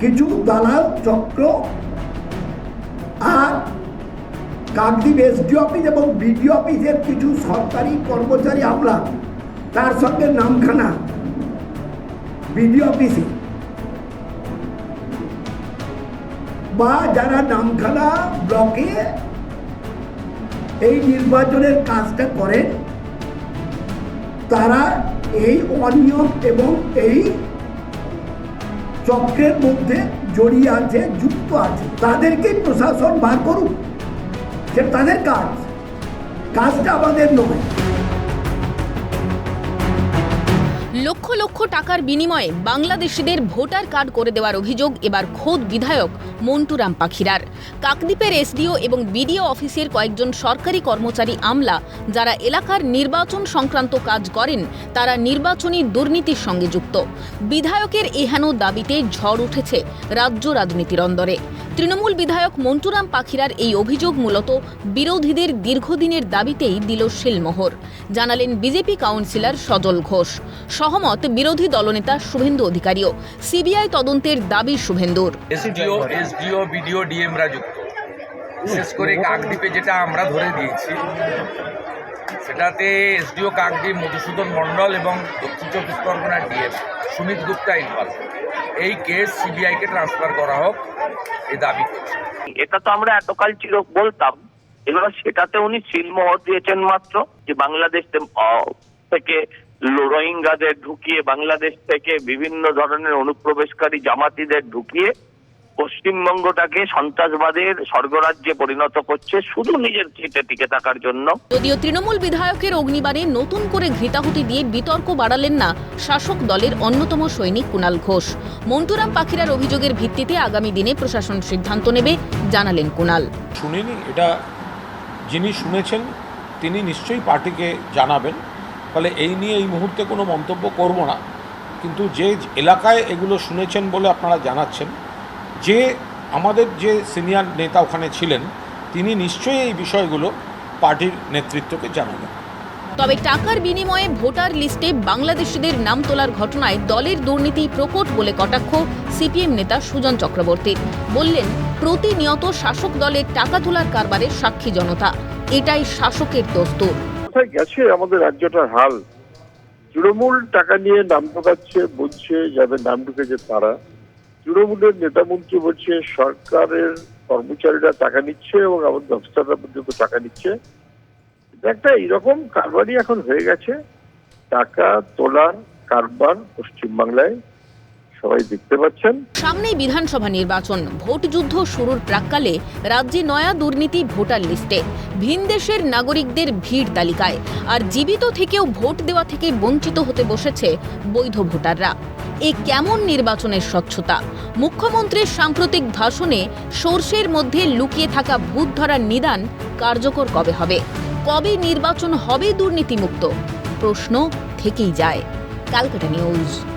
কিছু দালাল চক্র আর কাকদ্বীপ এসডি অফিস এবং বিডি অফিসের কিছু সরকারি কর্মচারী আমলা তার সঙ্গে নামখানা বিডি অফিসে বা যারা নামখানা ব্লকে এই নির্বাচনের কাজটা করেন, তারা এই অনিয়ম এবং এই চক্রের মধ্যে জড়িয়ে আছে, যুক্ত আছে। তাদেরকেই প্রশাসন বার করুক। সে তাদের কাজ। কাজটা আমাদের নয়। লক্ষ লক্ষ টাকার বিনিময়ে বাংলাদেশিদের ভোটার কার্ড করে দেওয়ার অভিযোগ এবার খোদ বিধায়ক মন্টুরাম পাখিরার কাকদ্বীপের এসডিও এবং বিডিও অফিসের কয়েকজন সরকারি কর্মচারী আমলা যারা এলাকার নির্বাচন সংক্রান্ত কাজ করেন, তারা নির্বাচনী দুর্নীতির সঙ্গে যুক্ত। বিধায়কের এহেন দাবিতে ঝড় উঠেছে রাজ্য রাজনীতির অন্দরে। তৃণমূল বিধায়ক মন্টুরাম পাখিরার এই অভিযোগ মূলত বিরোধীদের দীর্ঘদিনের দাবিতেই দিল শিলমোহর। জানালেন বিজেপি কাউন্সিলর সজল ঘোষ। সহমত বিরোধী দলনেতা শুভেন্দু অধিকারীও। সিবিআই তদন্তের দাবি শুভেন্দুর। করে যেটা আমরা ধরে দিয়েছি সেটাতে এসডিও কাকদ্বীপ মধুসূদন মণ্ডল এবং দক্ষিণ চব্বিশ পরগনার ডিএম সুমিত গুপ্তা ইনভলভ এই কেস সিবিআইকে ট্রান্সফার করা হোক এই দাবি করছে। এটা তো আমরা এতকাল ছিল বলতাম, এবার সেটাতে উনি সিলমোহর দিয়েছেন মাত্র যে বাংলাদেশ থেকে রোহিঙ্গাদের ঢুকিয়ে বাংলাদেশ থেকে বিভিন্ন ধরনের অনুপ্রবেশকারী জামাতিদের ঢুকিয়ে পশ্চিমবঙ্গটাকে সন্ত্রাসবাদের স্বর্গরাজ্যে পরিণত করছে শুধু নিজের সিটে টিকে থাকার জন্য। যদিও তৃণমূল বিধায়কের অগ্নিবাণে নতুন করে ঘৃতাহুতি দিয়ে বিতর্ক বাড়ালেন না শাসক দলের অন্যতম সৈনিক কুণাল ঘোষ। মন্টুরাম পাখিরার অভিযোগের ভিত্তিতে আগামী দিনে প্রশাসন সিদ্ধান্ত নেবে জানালেন কুণাল। শুনিনি এটা যিনি শুনেছেন তিনি নিশ্চয়ই পার্টিকে জানাবেন। ফলে এই নিয়ে এই মুহূর্তে কোনো মন্তব্য করব না। কিন্তু যে এলাকায় এগুলো শুনেছেন বলে আপনারা জানাচ্ছেন যে আমাদের যে সিনিয়র নেতা ওখানে ছিলেন তিনি নিশ্চয়ই এই বিষয়গুলো পার্টির নেতৃত্বকে জানাবেন। তবে টাকার বিনিময়ে ভোটার লিস্টে বাংলাদেশিদের নাম তোলার ঘটনায় দলের দুর্নীতি প্রকট বলে কটাক্ষ সিপিএম নেতা সুজন চক্রবর্তী। বললেন প্রতিনিয়ত শাসক দলের টাকা তোলার কারবারে সাক্ষী জনতা। এটাই শাসকের দস্তুর। কোথায় গেছে আমাদের রাজ্যটার হাল? তৃণমূল টাকা নিয়ে নাম ঢোকাচ্ছে বুঝছে যাদের নাম ঢুকেছে তারা। তৃণমূলের নেতা মন্ত্রী বলছে, সরকারের কর্মচারীরা টাকা নিচ্ছে এবং আমাদের অফিসাররা পর্যন্ত টাকা নিচ্ছে। একটা এইরকম কারবারই এখন হয়ে গেছে। টাকা তোলার কারবার পশ্চিমবাংলায় সবাই দেখতে পাচ্ছেন। সামনেই বিধানসভা নির্বাচন। ভোট যুদ্ধ শুরুর প্রাক্কালে রাজ্যে নয়া দুর্নীতি ভোটার লিস্টে। ভিনদেশের নাগরিকদের ভিড় তালিকায়। আর জীবিত থেকেও ভোট দেওয়া থেকে বঞ্চিত হতে বসেছে বৈধ ভোটাররা। এ কেমন নির্বাচনের স্বচ্ছতা? মুখ্যমন্ত্রীর সাম্প্রতিক ভাষণে সর্ষের মধ্যে লুকিয়ে থাকা ভূত ধরার নিদান কার্যকর কবে হবে? কবে নির্বাচন হবে দুর্নীতিমুক্ত? প্রশ্ন থেকেই যায়। ক্যালকাটা নিউজ।